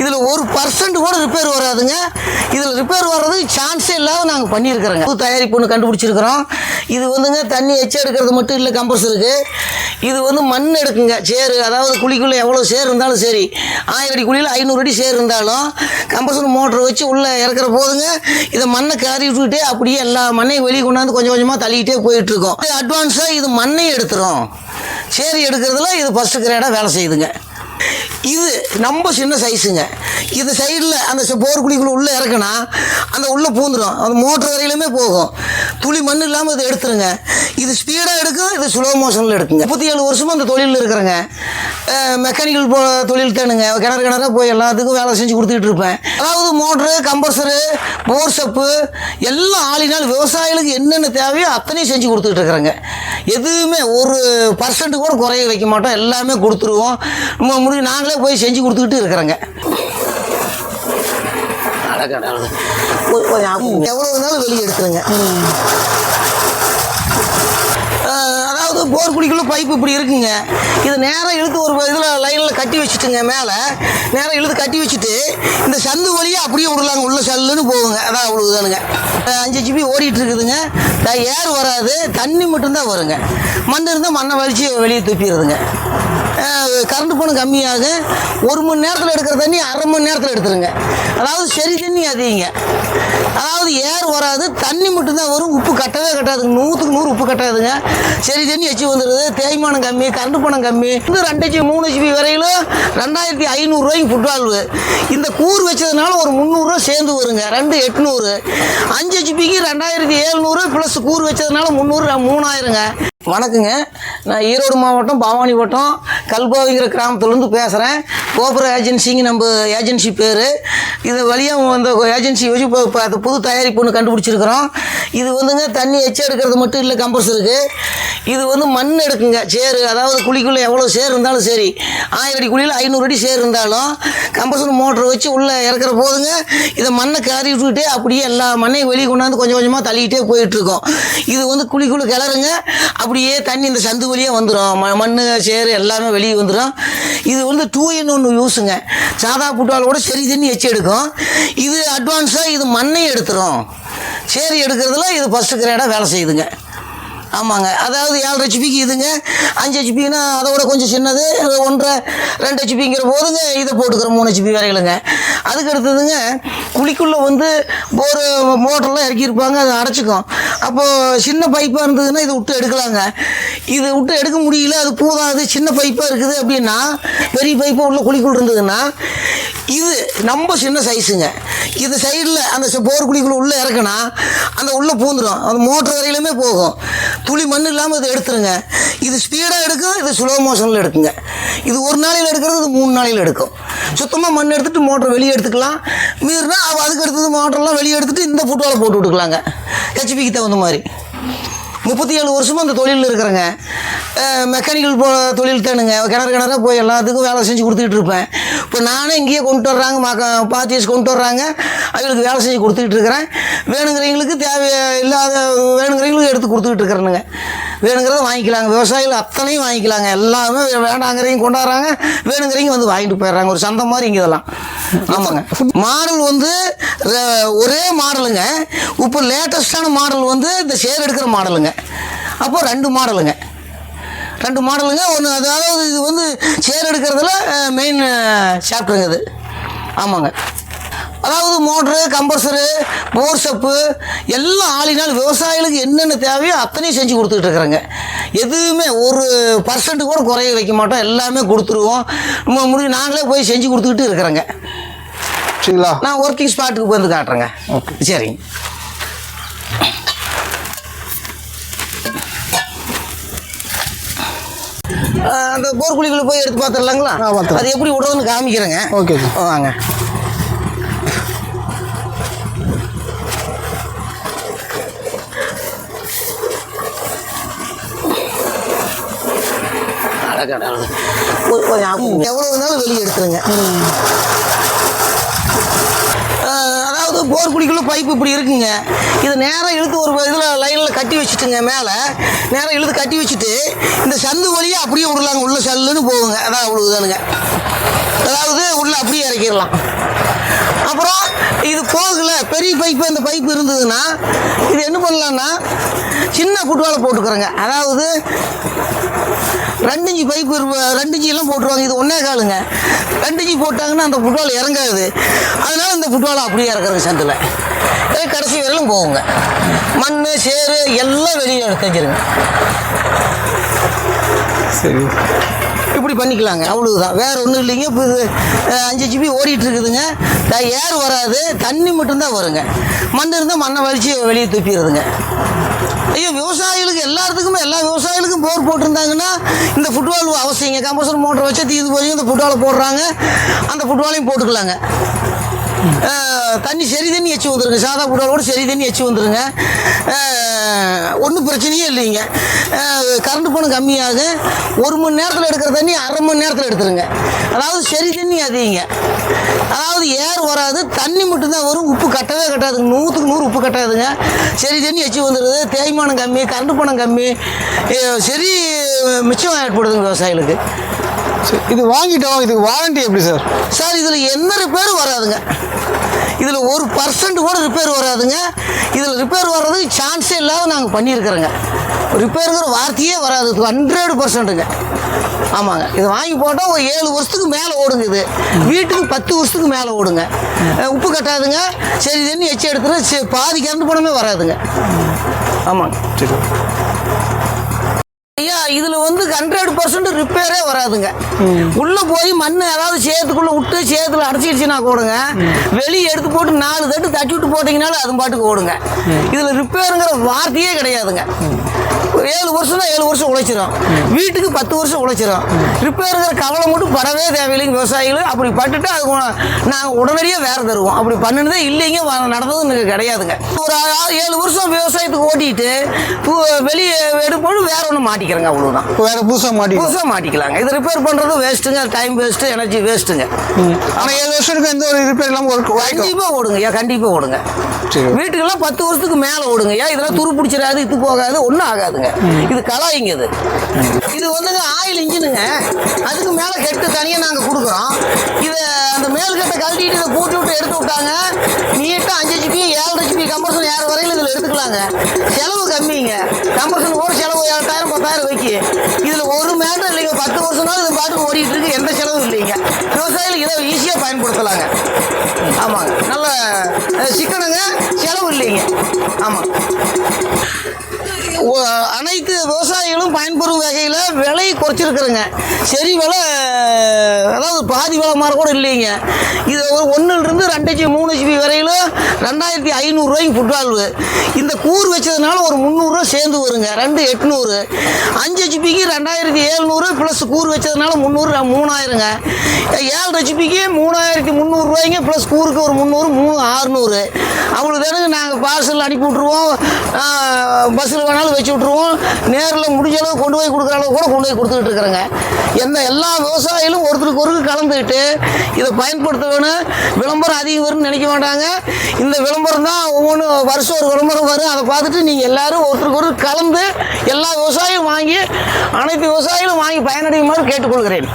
இதில் ஒரு பர்சன்ட் கூட ரிப்பேர் வராதுங்க. இதில் ரிப்பேர் வர்றது சான்ஸே இல்லாத நாங்கள் பண்ணியிருக்கிறோங்க புது தயாரிப்பு ஒன்று கண்டுபிடிச்சிருக்கிறோம். இது வந்துங்க தண்ணி எச்ச எடுக்கிறது மட்டும் இல்லை கம்பல்சருக்கு இது வந்து மண் எடுக்குங்க. சேரு அதாவது குழிக்குள்ளே எவ்வளோ சேர் இருந்தாலும் சரி. ஆயிரம் அடி குழியில் ஐநூறு அடி சேர் இருந்தாலும் கம்பல்சர் மோட்டர் வச்சு உள்ளே இறக்குற போதுங்க. இதை மண்ணை கறி விட்டுக்கிட்டே அப்படியே எல்லா மண்ணையும் வெளியே கொண்டாந்து கொஞ்சம் கொஞ்சமாக தள்ளிக்கிட்டே போயிட்டுருக்கோம். அட்வான்ஸாக இது மண்ணை எடுத்துரும் சேரி எடுக்கிறதுல இது ஃபஸ்ட்டு கிரேடாக வேலை செய்யுதுங்க. இது நம்ம சின்ன சைஸுங்க இது சைடில் அந்த ச- போர் குழிக்குள்ளே உள்ளே இறக்குனா அந்த உள்ளே பூந்துடும் அந்த மோட்டர் வரையிலுமே போகும். துளி மண் இல்லாமல் இதை எடுத்துருங்க. இது ஸ்பீடாக எடுக்கும் இது ஸ்லோ மோஷனில் எடுக்குங்க. முப்பத்தி ஏழு வருஷமாக அந்த தொழிலில் இருக்கிறேங்க. மெக்கானிக்கல் போ தொழில் தானுங்க. கிணறு கிணறாக போய் எல்லாத்துக்கும் வேலை செஞ்சு கொடுத்துக்கிட்டு இருப்பேன். அதாவது மோட்ரு கம்பர்சரு போர் சப்பு எல்லாம் ஆளினால் விவசாயிகளுக்கு என்னென்ன தேவையோ அத்தனையும் செஞ்சு கொடுத்துட்டு இருக்கிறேங்க. எதுவுமே ஒரு பர்சன்ட் கூட குறைய வைக்க மாட்டோம். எல்லாமே கொடுத்துருவோம். நம்ம நாங்களே போய் செஞ்சு கொடுத்துக்கிட்டு இருக்கிறோங்க. எவ்வளோ இருந்தாலும் வெளியே எடுத்துருங்க. அதாவது போர் குடிக்குள்ள பைப் இப்படி இருக்குங்க. இது நேராக இழுத்து ஒரு இதில் லைனில் கட்டி வச்சுட்டுங்க மேலே. நேராக இழுத்து கட்டி வச்சுட்டு இந்த சந்து வழியை அப்படியே விடலாங்க. உள்ள சல்லுன்னு போகுங்க. அதான் அவ்வளவுதானுங்க அஞ்சு ஜிபி ஓடிட்டு இருக்குதுங்க. ஏர் வராது. தண்ணி மட்டும்தான் வருங்க. மண் இருந்தால் மண்ணை வலிச்சு வெளியே துப்பிடுதுங்க கரண்ட் பணம் கம்மியாகும் ஒரு மணி நேரத்தில் எடுக்கிற தண்ணி அரை மணி நேரத்தில் எடுத்துருங்க. அதாவது சரி தண்ணி அதிகங்க. அதாவது ஏர் வராது தண்ணி மட்டும்தான் வரும் உப்பு கட்டவே கட்டாதுங்க. நூற்றுக்கு நூறு உப்பு கட்டாதுங்க. சரி தண்ணி வச்சு வந்துடுது தேய்மானம் கம்மி கரண்ட் பணம் கம்மி. இன்னும் ரெண்டு ஜிபி மூணு ஜிபி வரையிலும் ரெண்டாயிரத்தி ஐநூறுரூவாய்க்கு ஃபுட்வால்வு இந்த கூர் வச்சதுனால ஒரு முந்நூறுரூவா சேர்ந்து வருங்க. ரெண்டு எட்நூறு. அஞ்சு ஜிபிக்கு ரெண்டாயிரத்தி ஏழ்நூறு ப்ளஸ் கூர் வச்சதுனால முந்நூறு மூணாயிரங்க. வணக்கங்க. நான் ஈரோடு மாவட்டம் பவானி வட்டம். கல்பாவிங்கிற கிராமத்துலேருந்து பேசுகிறேன் கோபுர ஏஜென்சிங்க நம்ம ஏஜென்சி பேர். இது வழியாக அந்த ஏஜென்சி வச்சு இப்போ அது புது தயாரிப்பு ஒன்று கண்டுபிடிச்சிருக்கிறோம். இது வந்துங்க தண்ணி எச்சம் எடுக்கிறது மட்டும் இல்லை கம்பல்சருக்கு இது வந்து மண் எடுக்குங்க சேரு. அதாவது குழிக்குள்ளே எவ்வளோ சேர் இருந்தாலும் சரி. ஆயிரம் அடி குழியில் ஐநூறு அடி சேர் இருந்தாலும் கம்பல்சர் மோட்டர் வச்சு உள்ளே இறக்குற போதுங்க இதை மண்ணை கறி விட்டுக்கிட்டே அப்படியே எல்லா மண்ணையும் வெளியே கொண்டாந்து கொஞ்சம் கொஞ்சமாக தள்ளிக்கிட்டே போயிட்டுருக்கோம் இது வந்து குழிக்குள்ளே கிளறுங்க அப்படியே தண்ணி இந்த சந்து வழியாக வந்துடும் ம மண் சேரு எல்லாமே வெளியே வந்துடும் இது வந்து டூ இன் ஒன்று யூஸுங்க சாதா புட்டாலோட சரி தண்ணி வச்சு எடுக்கும். இது அட்வான்ஸாக இது மண்ணையும் எடுத்துரும். சேரி எடுக்கிறதுல இது ஃபஸ்ட்டு கிரேடாக வேலை செய்யுதுங்க. ஆமாங்க. அதாவது ஏழரை ஹெச்பிக்கு இதுங்க. அஞ்சு ஹெச்பின்னா விட கொஞ்சம் சின்னது. ஒன்றரை ரெண்டு ஹெச்பிங்கிற போதுங்க. இதை போட்டுக்கிறோம் மூணு ஹெச்பி வரைகளுங்க அதுக்கு அடுத்ததுங்க குழிக்குள்ளே வந்து ஒரு மோட்டர்லாம் இறக்கியிருப்பாங்க. அதை அடைச்சிக்கும். அப்போது சின்ன பைப்பாக இருந்ததுன்னா இதை விட்டு எடுக்கலாங்க. இது விட்டு எடுக்க முடியல. அது பூதாது. சின்ன பைப்பாக இருக்குது அப்படின்னா பெரிய பைப்பாக உள்ள குழிக்குள் இருந்ததுன்னா இது ரொம்ப சின்ன சைஸுங்க இது சைடில் அந்த போர் குழிக்குள்ளே உள்ளே இறக்குனா அந்த உள்ளே பூந்துடும் அந்த மோட்டர் வரையிலுமே போகும். துளி மண் இல்லாமல் இதை எடுத்துருங்க. இது ஸ்பீடாக எடுக்கும் இது ஸ்லோ மோஷனில் எடுக்குங்க. இது ஒரு நாளையில் எடுக்கிறது இது மூணு நாளையில் எடுக்கும். சுத்தமாக மண் எடுத்துகிட்டு மோட்டர் வெளியே எடுத்துக்கலாம். மீறினா அதுக்கு அடுத்தது மோட்டர்லாம் வெளியே எடுத்துட்டு இந்த ஃபுட்வாலை போட்டு விட்டுக்கலாங்க. ஹெச்பிக்கு தகுந்த மாதிரி. முப்பத்தி ஏழு வருஷமாக அந்த தொழிலில் இருக்கிறேங்க. மெக்கானிக்கல் போ தொழில் தானுங்க கிணறு கிணறாக போய் எல்லாத்துக்கும் வேலை செஞ்சு கொடுத்துக்கிட்டு இருப்பேன். இப்போ நானே இங்கேயே கொண்டு வர்றாங்க மக்க பார்ட்டிஸ் கொண்டு வர்றாங்க. அவங்களுக்கு வேலை செஞ்சு கொடுத்துக்கிட்டு இருக்கிறேன். வேணுங்கிறவங்களுக்கு தேவை இல்லாத வேணுங்கிறவங்களுக்கு எடுத்து கொடுத்துக்கிட்டு இருக்கிறேனுங்க. வேணுங்கிறத வாங்கிக்கலாங்க. விவசாயிகள் அத்தனையும் வாங்கிக்கலாங்க. எல்லாமே வேண்டாங்கிறவங்க கொண்டாடுறாங்க. வேணுங்கிறவங்க வந்து வாங்கிட்டு போயிடுறாங்க. ஒரு சந்தை மாதிரி இங்கே இதெல்லாம். ஆமாங்க. மாடல் வந்து ஒரே மாடலுங்க. இப்போ லேட்டஸ்டான மாடல் வந்து இந்த சேர் எடுக்கிற மாடலுங்க. அப்போ ரெண்டு மாடலுங்க. ரெண்டு மாடலுங்க. ஒன்று அதாவது இது வந்து சேர் எடுக்கிறதுல மெயின் சாப்டருங்க இது ஆமாங்க. அதாவது மோட்ரு கம்பர்சரு போர் சப்பு எல்லாம் ஆளினால் விவசாயிகளுக்கு என்னென்ன தேவையோ அத்தனையும் செஞ்சு கொடுத்துக்கிட்டு இருக்கிறேங்க. எதுவுமே ஒரு பர்சன்ட் கூட குறைய வைக்க மாட்டோம். எல்லாமே கொடுத்துருவோம். முடிவு நாங்களே போய் செஞ்சு கொடுத்துக்கிட்டு இருக்கிறேங்க. சரிங்களா? நான் ஒர்க்கிங் ஸ்பாட்டுக்கு போய் வந்து காட்டுறேங்க. சரிங்க. அந்த போர் குழிக்குள்ள போய் எடுத்து பார்த்துடலாங்களா. அது எப்படி விடுறதுன்னு காமிக்கிறேங்க. ஓகே வாங்க. அழகடா எவ்வளோ வேணாலும் வெளியே எடுத்துருங்க. போர் குழிக்குள்ள பைப்பு இப்படி இருக்குங்க. இது நேராக இழுத்து ஒரு இதில் லைனில் கட்டி வச்சுட்டுங்க மேலே. நேராக இழுத்து கட்டி வச்சுட்டு இந்த சந்து வழியாக அப்படியே விடலாங்க. உள்ள சல்லுன்னு போகுங்க. அதான் அவ்வளவுதானுங்க. அதாவது உள்ள அப்படியே இறக்கிடலாம். அப்புறம் இது போகல பெரிய பைப்பு இந்த பைப்பு இருந்ததுன்னா இது என்ன பண்ணலான்னா சின்ன ஃபுட்வாலை போட்டுக்கிறோங்க. அதாவது ரெண்டு இஞ்சி பைப்பு ரெண்டு இஞ்சிலாம் போட்டுருவாங்க. இது ஒன்றே காலுங்க. ரெண்டு இஞ்சி போட்டாங்கன்னா அந்த ஃபுட்பால் இறங்காது. அதனால் இந்த ஃபுட்பாலை அப்படியே இறக்குறங்க சந்தில் கடைசி வரையிலும் போகுங்க. மண் சேறு எல்லாம் வெளியே எடுத்து வச்சிருங்க. சரி. இப்படி பண்ணிக்கலாங்க. அவ்வளவுதான். வேற ஒன்றும் இல்லைங்க. இப்போ இது அஞ்சு ஜிபி ஓடிட்டு இருக்குதுங்க. ஏர் வராது. தண்ணி மட்டும்தான் வருங்க. மண் இருந்தால் மண்ணை வலிச்சு வெளியே துப்பிடுதுங்க ஐயோ விவசாயிகளுக்கு எல்லாத்துக்குமே எல்லா விவசாயிகளுக்கும் போர் போட்டிருந்தாங்கன்னா இந்த ஃபுட்பால் அவசியங்க. கம்பல்சரி மோட்டர் வச்சு தீர்ந்து போய் இந்த ஃபுட்பாலை போடுறாங்க. அந்த ஃபுட்பாலையும் போட்டுக்கலாங்க. தண்ணி சரி தண்ணி எச்சு வந்துருங்க சாதா கூட சரி தண்ணி எச்சு வந்துருங்க ஒன்றும் பிரச்சனையே இல்லைங்க. கரண்ட் பணம் கம்மியாகும் ஒரு மணி நேரத்தில் எடுக்கிற தண்ணி அரை மணி நேரத்தில் எடுத்துருங்க. அதாவது சரி தண்ணி அதிகங்க. அதாவது ஏர் வராது தண்ணி மட்டும்தான் வரும். உப்பு கட்டவே கட்டாதுங்க நூற்றுக்கு நூறு உப்பு கட்டாதுங்க. சரி தண்ணி எச்சு வந்துடுது தேய்மானம் கம்மி கரண்ட் பணம் கம்மி. சரி மிச்சம் ஏற்படுதுங்க விவசாயிகளுக்கு. சரி இது வாங்கிட்டோம். இதுக்கு வாரண்டி எப்படி சார்? சார் இதில் எந்த ரிப்பேரும் வராதுங்க. இதில் ஒரு பர்சன்ட் கூட ரிப்பேர் வராதுங்க. இதில் ரிப்பேர் வர்றதுக்கு சான்ஸே இல்லாத நாங்கள் பண்ணியிருக்கிறோங்க. ரிப்பேருங்கிற வார்த்தையே வராது. ஹண்ட்ரட் பர்சன்ட்டுங்க ஆமாங்க. இது வாங்கி போட்டால் ஒரு ஏழு வருஷத்துக்கு மேலே ஓடுங்க இது. வீட்டுக்கு பத்து வருஷத்துக்கு மேலே ஓடுங்க. உப்பு கட்டாதுங்க. சரி தண்ணி எச்சு எடுத்துட்டு சரி, பாதி கரண்ட் பணமே வராதுங்க. ஆமாங்க. சரி. ஐயா இதுல வந்து ஹண்ட்ரட் பர்சன்ட் ரிப்பேரே வராதுங்க. உள்ள போய் மண் ஏதாவது சேத்துக்குள்ள விட்டு சேத்துல அடைச்சிடுச்சுன்னா கூடங்க வெளியே எடுத்து போட்டு நாலு தட்டு தட்டி விட்டு போட்டீங்கனாலும் அது பாட்டுக்கு ஓடுங்க. இதுல ரிப்பேருங்கிற வார்த்தையே கிடையாதுங்க. ஏழு வருஷம் தான் ஏழு வருஷம் உழைச்சிரும். வீட்டுக்கு பத்து வருஷம் உழைச்சிரும். ரிப்பேருங்கிற கவலை மட்டும் படவே தேவையில்லைங்க விவசாயிகள். அப்படி பட்டுட்டு அது நாங்கள் உடனடியாக வேற தருவோம். அப்படி பண்ணினதே இல்லைங்க நடந்ததும் எனக்கு கிடையாதுங்க. ஒரு ஏழு வருஷம் விவசாயத்துக்கு ஓட்டிட்டு வெளியே எடுப்போது வேற ஒன்று மாட்டிக்கிறேங்க அவ்வளோதான் வேற புதுசாக மாட்டி புதுசாக மாட்டிக்கலாங்க. இது ரிப்பேர் பண்ணுறது வேஸ்ட்டுங்க டைம் வேஸ்ட்டு எனர்ஜி வேஸ்ட்டுங்க ஆனால் ஏழு வருஷத்துக்கு எந்த ஒரு ரிப்பேர் இல்லாமல் வாய்க்கும் கண்டிப்பாக ஓடுங்க ஐயா கண்டிப்பாக ஓடுங்க. வீட்டுக்கெல்லாம் பத்து வருஷத்துக்கு மேலே ஓடுங்க ஐயா. இதெல்லாம் துரு பிடிச்சிடாது இது போகாது ஒன்றும் ஆகாதுங்க. இது கலாயிங்க இது. இது வந்துங்க ஆயில் இன்ஜினுங்க. அதுக்கு மேலே கெட்டு தனியாக நாங்கள் கொடுக்குறோம். இதை அந்த மேல் கட்டை கழட்டிட்டு இதை பூட்டி விட்டு எடுத்து விட்டாங்க. நீட்டாக அஞ்சு ஜிபி ஏழரை ஜிபி கம்பர்சன் ஏற வரையில் இதில் எடுத்துக்கலாங்க. செலவு கம்மிங்க. கம்பர்சன் கூட செலவு ஏழாயிரம் பத்தாயிரம் வைக்கி. இதில் ஒரு மேட்டர் இல்லைங்க. பத்து வருஷம்னா இது பாட்டுக்கு ஓடிட்டு இருக்கு. எந்த செலவும் இல்லைங்க. விவசாயிகளுக்கு இதை ஈஸியாக பயன்படுத்தலாங்க. ஆமாங்க. நல்ல சிக்கனுங்க செலவு இல்லைங்க. ஆமாம் அனைத்து விவசாயிகளும் பயன்பெறும் வகையில் விலை குறைச்சிருக்கிறேங்க சரி விலை அதாவது பாதி விலை மாதிரி கூட இல்லைங்க. இது ஒரு ஒன்றுலேருந்து ரெண்டு ஜி மூணு ஜிபி வரையிலும் ரெண்டாயிரத்தி ஐநூறுரூவாய்க்கு ஃபுட்பால் இந்த கூர் வச்சதுனால ஒரு முந்நூறுரூவா சேர்ந்து வருங்க. ரெண்டு எட்நூறு. அஞ்சு ஜிபிக்கு ரெண்டாயிரத்தி ஏழ்நூறு ப்ளஸ் கூறு வச்சதுனால முந்நூறு மூணாயிரங்க. ஏழு ஜிபிக்கு மூணாயிரத்தி முந்நூறுரூவாய்ங்க ப்ளஸ் கூருக்கு ஒரு முந்நூறு மூணு ஆறுநூறு. அவ்வளோ தானுங்க நாங்கள் பார்சல் அனுப்பி விட்ருவோம் பஸ்ஸில் வேணாலும் வச்சு விட்ருவோம் நேரில் முடிஞ்ச அளவு கொண்டு போய் கொடுக்குற அளவு கூட கொண்டு போய் கொடுத்துக்கிட்டு இருக்கிறேங்க. எந்த எல்லா விவசாயிகளும் ஒருத்தருக்கு ஒருக்கு கலந்துக்கிட்டு இதை பயன்படுத்த வேணும் விளம்பரம் அதிகம் வரும்னு நினைக்க மாட்டாங்க. இந்த விளம்பரம் தான் ஒவ்வொன்றும் வருஷம் ஒரு விளம்பரம் வரும். அதை பார்த்துட்டு நீங்கள் எல்லாரும் ஒருத்தருக்கு ஒரு கலந்து எல்லா விவசாயியும் வாங்கி அனைத்து விவசாயிகளும் வாங்கி பயனடையுமாறு கேட்டுக்கொள்கிறேன்.